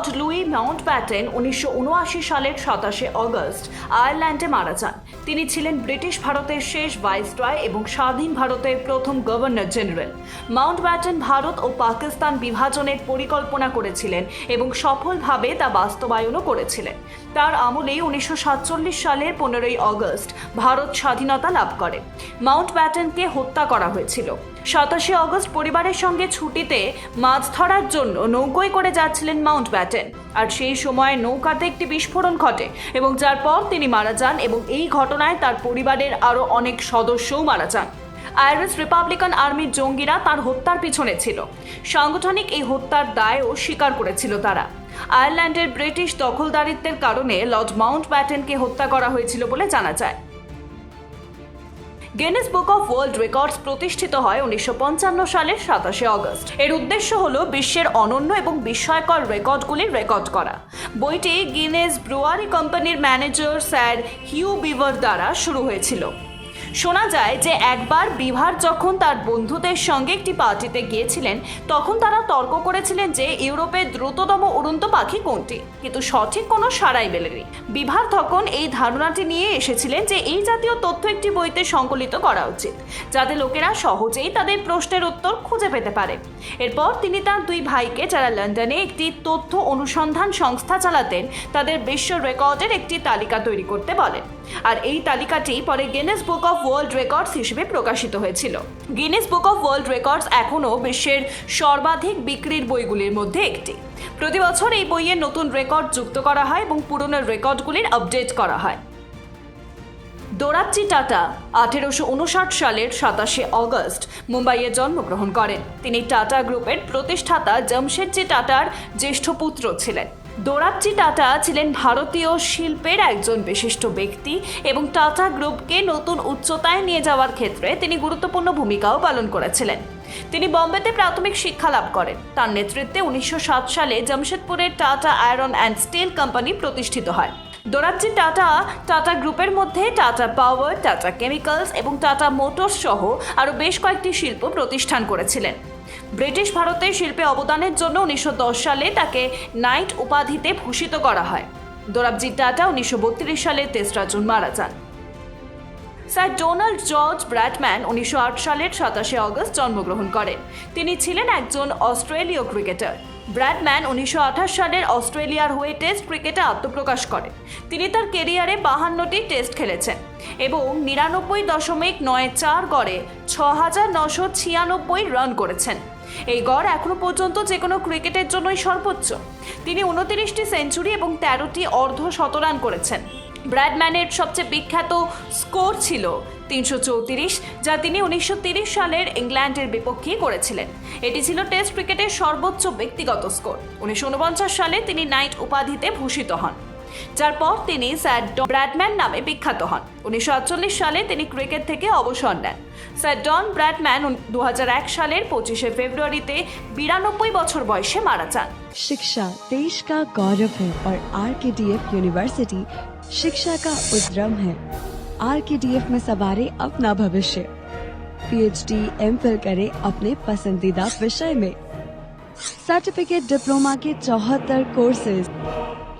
Lord Luis Mount Batten উনিশশো উনআশি সালের সাতাশে অগস্ট আয়ারল্যান্ডে মারা যান। তিনি ছিলেন ব্রিটিশ ভারতের শেষ ভাইসরয় এবং স্বাধীন ভারতের প্রথম governor general. Mountbatten Bharat ও পাকিস্তান বিভাজনের পরিকল্পনা করেছিলেন এবং সফলভাবে তা বাস্তবায়নও করেছিলেন। তার আমলেই উনিশশো সালের পনেরোই অগস্ট ভারত স্বাধীনতা লাভ করে। মাউন্ট ব্যাটেনকে হত্যা করা হয়েছিল। সাতাশে অগস্ট পরিবারের সঙ্গে ছুটিতে মাছ ধরার জন্য নৌকোয় করে যাচ্ছিলেন মাউন্ট ব্যাটেন। আর সেই সময় নৌকাতে একটি বিস্ফোরণ ঘটে এবং যার পর তিনি মারা যান এবং এই ঘটনায় তার পরিবারের আরও অনেক সদস্যও মারা যান। আইরিশ রিপাবলিকান আর্মির জঙ্গিরা তার হত্যার পিছনে ছিল। সাংগঠনিক এই হত্যার দায়ও স্বীকার করেছিল তারা। আয়ারল্যান্ডের ব্রিটিশ দখলদারিত্বের কারণে লর্ড মাউন্ট ব্যাটেনকে হত্যা করা হয়েছিল বলে জানা যায়। Guinness book of world records প্রতিষ্ঠিত হয় উনিশশো পঞ্চান্ন সালের সাতাশে অগস্ট। এর উদ্দেশ্য হল বিশ্বের অনন্য এবং বিস্ময়কর রেকর্ডগুলি রেকর্ড করা। বইটি গিনেস ব্রুয়ারি কোম্পানির ম্যানেজার স্যার হিউ বিভার দ্বারা শুরু হয়েছিল। শোনা যায় যে একবার বিভার যখন তার বন্ধুদের সঙ্গে একটি পার্টিতে গিয়েছিলেন, তখন তারা তর্ক করেছিলেন যে ইউরোপের দ্রুততম উড়ন্ত পাখি কোনটি। কিন্তু সঠিক কোনো সাড়াই মেলেনি। বিভার তখন এই ধারণাটি নিয়ে এসেছিলেন যে এই জাতীয় তথ্য একটি বইতে সংকলিত করা উচিত, যাতে লোকেরা সহজেই তাদের প্রশ্নের উত্তর খুঁজে পেতে পারে। এরপর তিনি তার দুই ভাইকে, যারা লন্ডনে একটি তথ্য অনুসন্ধান সংস্থা চালাতেন, তাদের বিশ্ব রেকর্ডের একটি তালিকা তৈরি করতে বলেন। আর এই তালিকাটি পরে Guinness book of world records হিসেবে প্রকাশিত হয়েছিল। Guinness book of world records এখনও বিশ্বের সর্বাধিক বিক্রির বইগুলির মধ্যে একটি। প্রতি বছর এই বইয়ের নতুন রেকর্ড যুক্ত করা হয় এবং পুরনো রেকর্ডগুলির আপডেট করা হয়। দোরাবজি টাটা আঠেরোশো উনষাট সালের সাতাশে অগস্ট মুম্বাইয়ে জন্মগ্রহণ করেন। তিনি টাটা গ্রুপের প্রতিষ্ঠাতা জামশেদজি টাটার জ্যেষ্ঠ পুত্র ছিলেন। দোরাবজি টাটা ছিলেন ভারতীয় শিল্পের একজন বিশিষ্ট ব্যক্তি এবং টাটা গ্রুপকে নতুন উচ্চতায় নিয়ে যাওয়ার ক্ষেত্রে তিনি গুরুত্বপূর্ণ ভূমিকাও পালন করেছিলেন। তিনি বম্বেতে প্রাথমিক শিক্ষা লাভ করেন। তার নেতৃত্বে উনিশশো সাত সালে জামশেদপুরের Tata Iron and Steel Company প্রতিষ্ঠিত হয়। দোরাবজি টাটা টাটা গ্রুপের মধ্যে টাটা পাওয়ার, টাটা কেমিক্যালস এবং টাটা মোটরস সহ আরও বেশ কয়েকটি শিল্প প্রতিষ্ঠান করেছিলেন। ব্রিটিশ ভারতের শিল্পে অবদানের জন্য উনিশশো দশ সালে তাকে নাইট উপাধিতে ভূষিত করা হয়। দোরাবজি টাটা উনিশশো সালে তেসরা জুন মারা যান। স্যার ডোনাল্ড জর্জ ব্র্যাডম্যান উনিশশো সালের সাতাশে অগস্ট জন্মগ্রহণ করেন। তিনি ছিলেন একজন অস্ট্রেলীয় ক্রিকেটার। ব্র্যাডম্যান উনিশশো আঠাশ সালের অস্ট্রেলিয়ার হয়ে টেস্ট ক্রিকেটে আত্মপ্রকাশ করেন। তিনি তার কেরিয়ারে বাহান্নটি টেস্ট খেলেছেন এবং নিরানব্বই দশমিক নয় চার গড়ে ছ হাজার নশো ছিয়ানব্বই রান করেছেন। এই গড় এখনও পর্যন্ত যে কোনো ক্রিকেটের জন্যই সর্বোচ্চ। তিনি উনতিরিশটি সেঞ্চুরি এবং তেরোটি অর্ধ শতরান করেছেন। ব্র্যাডম্যানের সবচেয়ে বিখ্যাত স্কোর ছিল তিনশো চৌত্রিশ, যা তিনি উনিশশো সালের ইংল্যান্ডের বিপক্ষেই করেছিলেন। এটি ছিল টেস্ট ক্রিকেটের সর্বোচ্চ ব্যক্তিগত স্কোর। উনিশশো উনপঞ্চাশ সালে তিনি নাইট উপাধিতে ভূষিত হন। যার পর তিনি স্যার ডন ব্র্যাডম্যান নামে বিখ্যাত হন উনিশশো সালে তিনি ক্রিকেট থেকে অবসর নেন স্যার ডন ব্র্যাডম্যান দু সালের পঁচিশে ফেব্রুয়ারিতে বিরানব্বই বছর বয়সে মারা যান शिक्षा देश का गौरव है और are K D F university शिक्षा का उद्रम है आर के डी एफ में सवारे अपना भविष्य पीएचडी एम फिल करे अपने पसंदीदा विषय में सर्टिफिकेट डिप्लोमा के चौहत्तर courses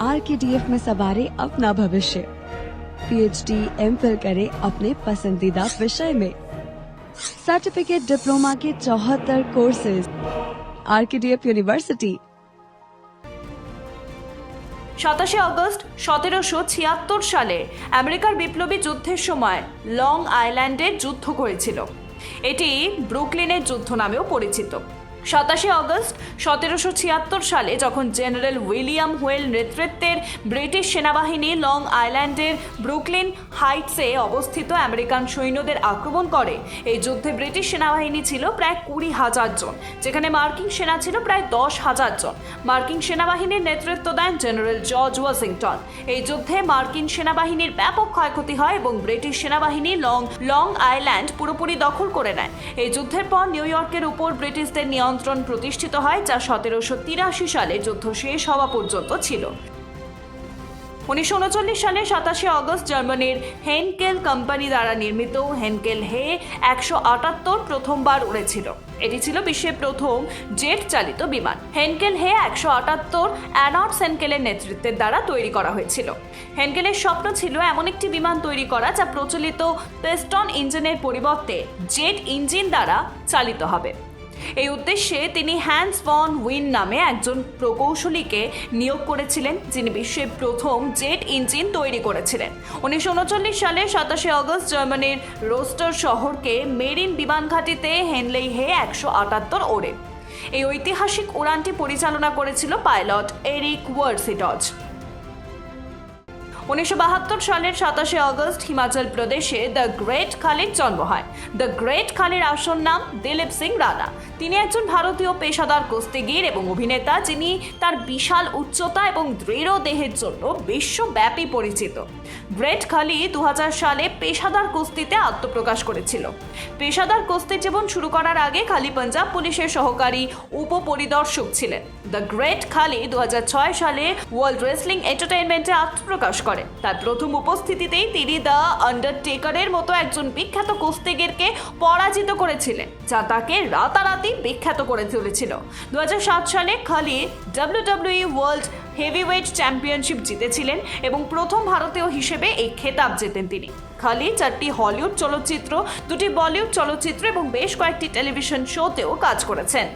R K D F में सवारे अपना भविष्य पीएचडी एम फिल करे अपने पसंदीदा विषय में सर्टिफिकेट डिप्लोमा के चौहत्तर courses R K D F University সাতাশে আগস্ট সতেরোশো ছিয়াত্তর সালে আমেরিকার বিপ্লবী যুদ্ধের সময় লং আইল্যান্ডে যুদ্ধ হয়েছিল এটি ব্রুকলিনের যুদ্ধ নামেও পরিচিত সাতাশে অগস্ট সতেরোশো ছিয়াত্তর সালে যখন জেনারেল উইলিয়াম হুয়েল নেতৃত্বের ব্রিটিশ সেনাবাহিনী লং আইল্যান্ডের ব্রুকলিন হাইটসে অবস্থিত আমেরিকান সৈন্যদের আক্রমণ করে। এই যুদ্ধে ব্রিটিশ সেনাবাহিনী ছিল প্রায় কুড়ি হাজার জন, যেখানে মার্কিন সেনা ছিল প্রায় দশ হাজার জন। মার্কিন সেনাবাহিনীর নেতৃত্ব দেন জেনারেল জর্জ ওয়াশিংটন। এই যুদ্ধে মার্কিন সেনাবাহিনীর ব্যাপক ক্ষয়ক্ষতি হয় এবং ব্রিটিশ সেনাবাহিনী লং লং আইল্যান্ড পুরোপুরি দখল করে নেয়। এই যুদ্ধের পর নিউ ইয়র্কের উপর ব্রিটিশদের নিয়ন্ত্রণ প্রতিষ্ঠিত হয়, যা সতেরোশো তিরাশি সালে যুদ্ধ শেষ হওয়া পর্যন্ত ছিল। উনিশশো উনচল্লিশ সালে সাতাশে অগস্ট জার্মানির হেনকেল কোম্পানি দ্বারা নির্মিত হেনকেল হে একশো আটাত্তর প্রথমবার উড়েছিল। এটি ছিল বিশ্বের প্রথম জেট চালিত বিমান। হেনকেল হে একশো আটাত্তর অ্যানট সেনকেলের নেতৃত্বের দ্বারা তৈরি করা হয়েছিল। হেনকেলের স্বপ্ন ছিল এমন একটি বিমান তৈরি করা, যা প্রচলিত পেস্টন ইঞ্জিনের পরিবর্তে জেট ইঞ্জিন দ্বারা চালিত হবে। এই উদ্দেশ্যে তিনি হ্যান্স ভন উইন নামে একজন প্রকৌশলীকে নিয়োগ করেছিলেন, যিনি বিশ্বের প্রথম জেট ইঞ্জিন তৈরি করেছিলেন। উনিশশো উনচল্লিশ সালে সাতাশে অগস্ট জার্মানির রোস্টার শহরকে মেরিন বিমান ঘাঁটিতে হেনলেই হে একশো আটাত্তর ওড়ে এই ঐতিহাসিক উড়ানটি পরিচালনা করেছিল পাইলট এরিক ওয়ার্সিডজ। উনিশশো বাহাত্তর সালের সাতাশে অগস্ট হিমাচল প্রদেশে দ্য গ্রেট খালির জন্ম হয়। দ্য গ্রেট খালির আসল নাম দিলীপ সিং রানা। তিনি একজন ভারতীয় পেশাদার কুস্তিগির এবং অভিনেতা যিনি তার বিশাল উচ্চতা এবং দৃঢ় দেহের জন্য বিশ্বব্যাপী পরিচিত। গ্রেট খালি দু হাজার সালে পেশাদার কুস্তিতে আত্মপ্রকাশ করেছিল। পেশাদার কুস্তি জীবন শুরু করার আগে খালি পাঞ্জাব পুলিশের সহকারী উপপরিদর্শক ছিলেন। দ্য গ্রেট খালি দু হাজার ছয় সালে ওয়ার্ল্ড রেসলিং এন্টারটেইনমেন্টে আত্মপ্রকাশ করে। তার প্রথম উপস্থিতিতেই তিনি দ্য আন্ডারটেকারের মতো একজন বিখ্যাত কুস্তিগিরকে পরাজিত করেছিলেন, যা তাকে রাতারাতি বিখ্যাত করে তুলেছিল। দু হাজার সাত সালে খালি ডাব্লিউডাব্লিউই ওয়ার্ল্ড হেভিওয়েট চ্যাম্পিয়নশিপ জিতেছিলেন এবং প্রথম ভারতীয় হিসেবে এই খেতাব জেতেন তিনি। খালি চারটি হলিউড চলচ্চিত্র, দুটি বলিউড চলচ্চিত্র এবং বেশ কয়েকটি টেলিভিশন শোতেও কাজ করেছেন।